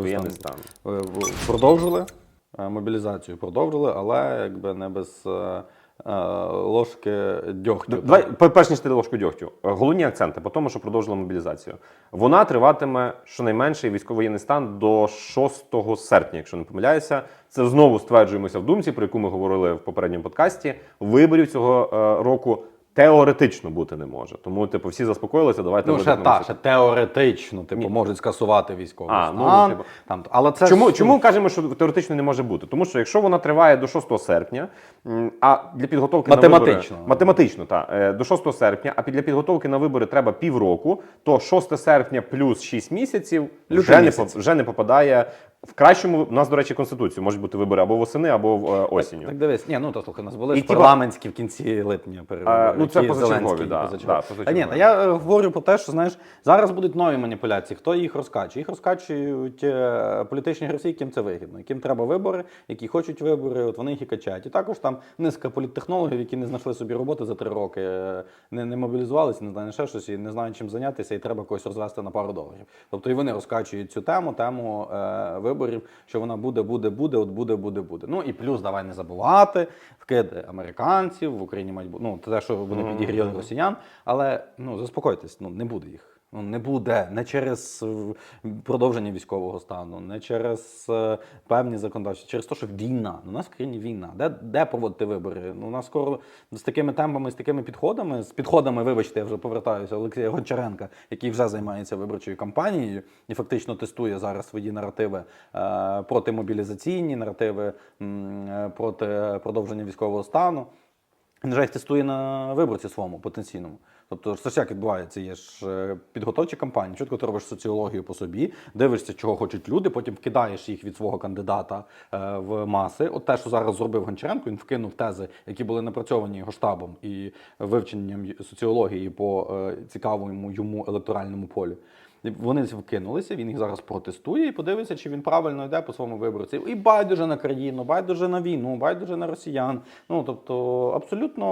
Воєнний стан. Е, Продовжили е, мобілізацію, продовжили, але якби не без е, ложки дьогтю. Давай, пе- перш ніж ти ложку дьогтю. Головні акценти по тому, що продовжила мобілізацію. Вона триватиме щонайменше і військово-воєнний стан до 6 серпня, якщо не помиляюся. Це знову стверджуємося в думці, про яку ми говорили в попередньому подкасті. Виборів цього року теоретично бути не може. Тому, типу, всі заспокоїлися. Давайте Ну, ще видихнемося. так, ще теоретично, типу, Ні. можуть скасувати військовий А, ну, стан. типу. там, але це Чому, ж- чому кажемо, що теоретично не може бути? Тому що якщо вона триває до 6 серпня, м, а для підготовки Математично. на вибори, математично, так, е, до 6 серпня, а під- для підготовки на вибори треба півроку, то 6 серпня плюс 6 місяців Лютий вже не, місяць. по- вже не попадає. В кращому у нас, до речі, конституцію можуть бути вибори або восени, або в, е, осінню. Так дивись, ні, ну то слухай, у нас були І ж типа- парламентські в кінці липня перевибори. Ну, це які позачергові, Зеленський да, позачергові. да, Та ні, та я е, говорю про те, що знаєш, зараз будуть нові маніпуляції. Хто їх розкачує? Їх розкачують е, політичні гравці, яким це вигідно, яким треба вибори, які хочуть вибори, от вони їх і качають. І також там низка політтехнологів, які не знайшли собі роботи за три роки, е, не, не мобілізувалися, не знаю ще щось, і не знають чим зайнятися, і треба когось розвести на пару доларів. Тобто і вони розкачують цю тему, тему е, виборів, що вона буде, буде, буде, от буде, буде, буде. Ну і плюс давай не забувати вкиди американців в Україні мають бути. Ну, те, що вони підігріли росіян, але ну заспокойтесь, ну не буде їх. Ну не буде не через е, продовження військового стану, не через е, певні законодавчі, через те, що війна. Ну, у нас в країні війна. Де, де проводити вибори? Ну, у нас скоро з такими темпами, з такими підходами, з підходами, вибачте, я вже повертаюся Олексія Гончаренка, який вже займається виборчою кампанією і фактично тестує зараз свої наративи е, протимобілізаційні, наративи е, проти продовження військового стану. Він їх тестує на виборці своєму потенційному. Тобто, це ж як відбувається, є ж е, підготовчі кампанії. Чітко ти робиш соціологію по собі, дивишся, чого хочуть люди, потім вкидаєш їх від свого кандидата е, в маси. От те, що зараз зробив Гончаренко, він вкинув тези, які були напрацьовані його штабом і вивченням соціології по е, цікавому йому електоральному полі. Вони вкинулися, він їх зараз протестує і подивиться, чи він правильно йде по своєму виборці. І байдуже на країну, байдуже на війну, байдуже на росіян. Ну тобто, абсолютно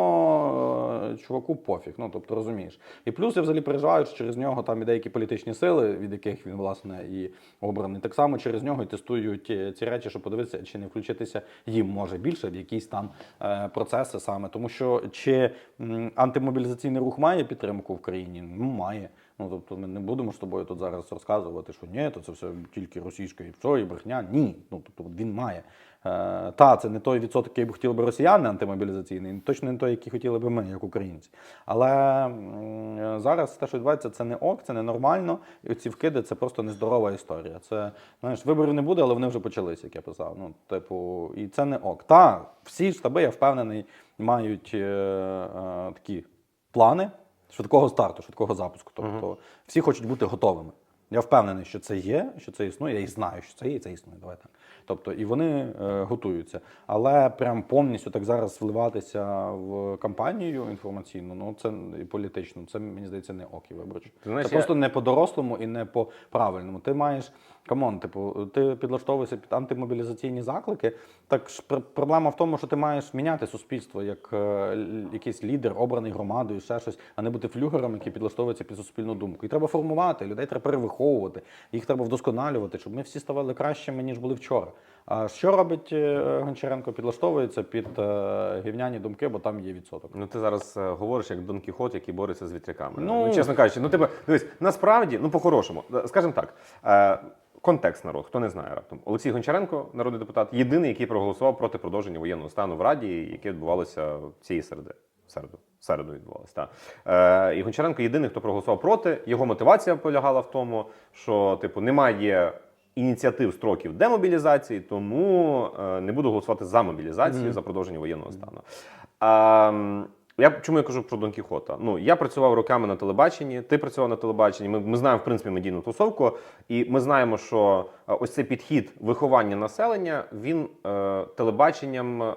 е, чуваку пофіг. Ну тобто розумієш. І плюс я взагалі переживаю, що через нього там і деякі політичні сили, від яких він власне і обраний, так само через нього і тестують е, ці речі, щоб подивитися, чи не включитися їм може більше в якісь там е, процеси саме. Тому що чи антимобілізаційний рух має підтримку в країні? Ну має. Ну тобто ми не будемо з тобою тут зараз розказувати, що ні, то це все тільки російська і все, і брехня. Ні. Ну тобто він має. Е, та, це не той відсоток, який б хотіли б росіяни антимобілізаційний, точно не той, який хотіли б ми, як українці. Але е, зараз те, що відбувається, це не ок, це не нормально. І ці вкиди це просто нездорова історія. Це знаєш, виборів не буде, але вони вже почалися, як я писав. Ну, типу, і це не ок. Та всі штаби, я впевнений, мають е, е, такі плани швидкого старту, швидкого запуску. Тобто всі хочуть бути готовими. Я впевнений, що це є, що це існує. Я і знаю, що це є, і це існує. Давай так. Тобто, і вони е, готуються. Але прям повністю так зараз вливатися в кампанію інформаційну, ну це і політичну, це мені здається не ок і. Це я- просто не по-дорослому і не по правильному. Ти маєш камон, типу, ти підлаштовуєшся під антимобілізаційні заклики. Так ж пр- проблема в тому, що ти маєш міняти суспільство як е, якийсь лідер, обраний громадою, ще щось, а не бути флюгером, який підлаштовується під суспільну думку. І треба формувати, людей треба перевиховувати, їх треба вдосконалювати, щоб ми всі ставали кращими, ніж були вчора. А що робить е, Гончаренко? Підлаштовується під е, гівняні думки, бо там є відсоток. Ну, ти зараз е, говориш як Дон Кіхот, який бореться з вітряками. Ну- Ну, чесно кажучи, ну тебе дивись, насправді, ну по-хорошому, скажімо так. Контекст народ, хто не знає раптом. Олексій Гончаренко, народний депутат, єдиний, який проголосував проти продовження воєнного стану в Раді, яке відбувалося цієї середи. В Середу, середу відбувалося. Так. Е, і Гончаренко єдиний, хто проголосував проти. Його мотивація полягала в тому, що типу немає ініціатив строків демобілізації, тому е, не буду голосувати за мобілізацію, за продовження воєнного стану. А, я чому я кажу про Дон Кіхота? Ну я працював роками на телебаченні. Ти працював на телебаченні. Ми, ми знаємо в принципі медійну тусовку, і ми знаємо, що е, ось цей підхід виховання населення він е, телебаченням, е,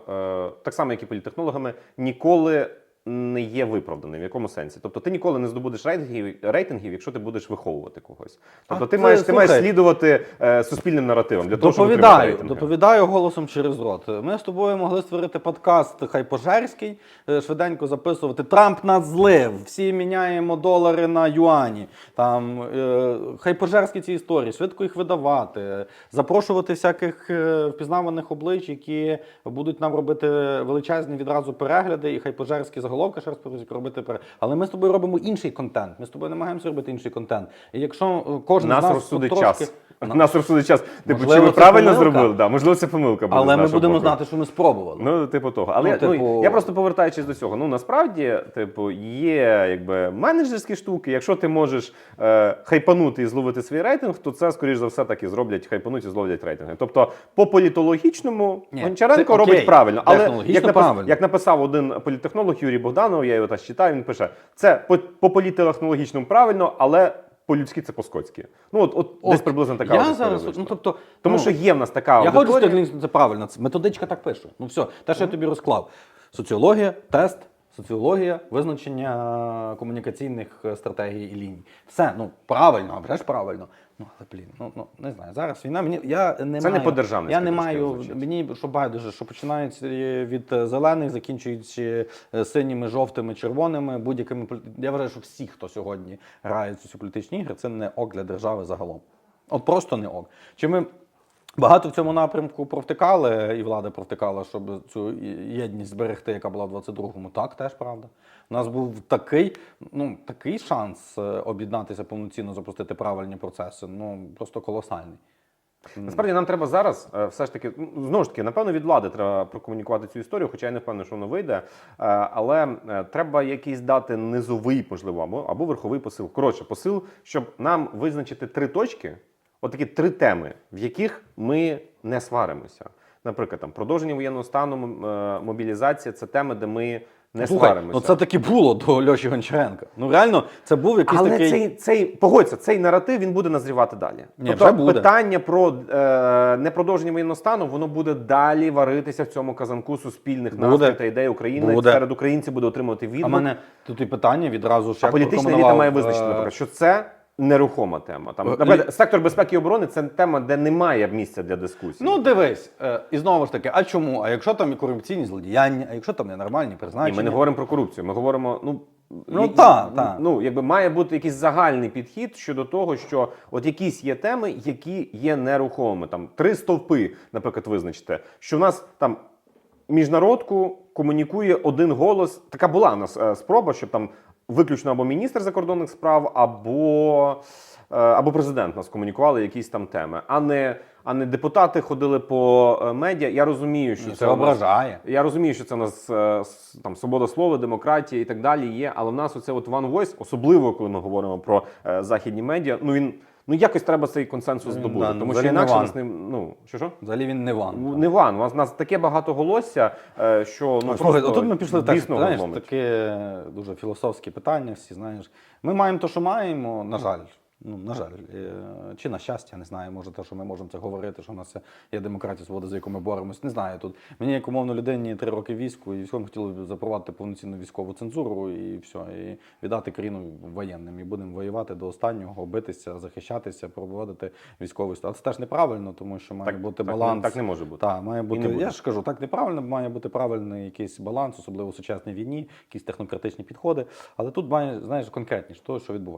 так само як і політехнологами, ніколи не є виправданим. В якому сенсі? Тобто ти ніколи не здобудеш рейтингів, рейтингів якщо ти будеш виховувати когось. Тобто А ти це, маєш, ти маєш слідувати е, суспільним наративам для того, щоб отримати Доповідаю, рейтинги. доповідаю голосом через рот. Ми з тобою могли створити подкаст Хай Пожерський, е, швиденько записувати Трамп нас злив, всі міняємо долари на юані. Там е, хай Пожерські ці історії, швидко їх видавати, запрошувати всяких е, впізнаваних облич, які будуть нам робити величезні відразу перегляди, і хай Пожерські заголовки ще раз повторюсь, робити пере. Але ми з тобою робимо інший контент. Ми з тобою намагаємося робити інший контент. І якщо е, кожен Нас з нас розсудить потрошки- час. Нас розсудить час. Типу, чи ми це правильно помилка? зробили? Да, можливо, це помилка буде. з Але ми нашого будемо боку. знати, що ми спробували. Ну, типу того. Але Ну, ну, типу- я просто повертаючись до цього. Ну насправді, типу, є якби менеджерські штуки. Якщо ти можеш е, хайпанути і зловити свій рейтинг, то це скоріш за все так і зроблять хайпануть і зловлять рейтинги. Тобто, по політологічному Ні, Гончаренко це робить окей. правильно. Але Технологічно як, напис- правильно. як написав один політтехнолог Юрій Богданов, я його теж читаю. Він пише: це по, по політтехнологічному правильно, але. По-людськи це по-скотськи. Ну, от, от, десь приблизно така я зараз, ну тобто, Тому ну, що є в нас така я хочу сказати, це правильно. Це методичка так пише. Ну все, те, що я тобі розклав. Соціологія, тест, соціологія, визначення комунікаційних е, стратегій і ліній. Все, ну правильно, а вже ж правильно. Ну, але блін, ну, ну не знаю. Зараз війна мені я не Це не по-державницьки Я не маю мені що байдуже, що починають від е, зелених, закінчуючи е, синіми, жовтими, червоними, будь-якими Я вважаю, що всі, хто сьогодні грає в ці політичні ігри, це не ок для держави загалом. От просто не ок. Чи ми багато в цьому напрямку провтикали, і влада провтикала, щоб цю єдність зберегти, яка була в 22-му? Так, теж правда. У нас був такий, ну, такий шанс е, об'єднатися повноцінно, запустити правильні процеси. Ну просто колосальний. Насправді нам треба зараз е, все ж таки, ну, знову ж таки, напевно, від влади треба прокомунікувати цю історію, хоча я не впевнений, що воно вийде. Е, Але треба якийсь дати низовий, можливо, або верховий посил. Коротше, посил, щоб нам визначити три точки, отакі три теми, в яких ми не сваримося. Наприклад, там продовження воєнного стану, е, мобілізація це теми, де ми не Слухай, сваримося. ну це таки було до Льоші Гончаренка. Ну реально, це був якийсь Але такий. цей, цей погодься, цей наратив він буде назрівати далі. Ні, тобто вже буде. питання про е, непродовження воєнного стану воно буде далі варитися в цьому казанку суспільних настроїв та ідей України. Буде. Серед українців буде отримувати А відгук. в мене тут і питання відразу ж а політична еліта має визначити, е, наприклад, що це нерухома тема. Там, Е, наприклад, сектор безпеки і оборони це тема, де немає місця для дискусії. Ну, дивись, е, і знову ж таки, а чому? А якщо там і корупційні злодіяння, а якщо там ненормальні Ні, призначення? ми не говоримо про корупцію. Ми говоримо, ну. Ну, та, та. Ну, якби має бути якийсь загальний підхід щодо того, що от якісь є теми, які є нерухомими. Там три стовпи, наприклад, визначте, що в нас там міжнародку комунікує один голос. Така була у нас е, спроба, щоб там виключно або міністр закордонних справ, або, е, або президент нас комунікували якісь там теми, а не. А не депутати ходили по е, медіа. Я розумію, що Ні, це, це у нас- я розумію, що це у нас там свобода слова, демократія і так далі є. Але в нас оце от one voice, особливо коли ми говоримо про західні медіа. Ну він ну якось треба цей консенсус здобути, да, тому що інакше нас не ну що що. Взагалі він не ван. Ну, Не ван, у нас, нас таке багато голосся, е, що ну Ну, Слухай, отут ми пішли так, знаєш, таке дуже філософське питання. Всі знаєш. Ми маємо те, що маємо, на жаль. Ну, на жаль, Е, чи на щастя, не знаю, може те, що ми можемо це говорити, що в нас є демократія, свобода, за яку ми боремось. Не знаю тут. Мені як умовно людині три роки війську, і військовим хотіли б запровадити повноцінну військову цензуру і все, і віддати країну воєнним. І будемо воювати до останнього, битися, захищатися, проводити військовий стан. Це теж неправильно, тому що має Так, бути так, не- баланс. так не може бути. Так, має бути. Я ж кажу, так неправильно, має бути правильний якийсь баланс, особливо в сучасній війні, якісь технократичні підходи. Але тут має, знаєш, конкретніше, то, що відбувається.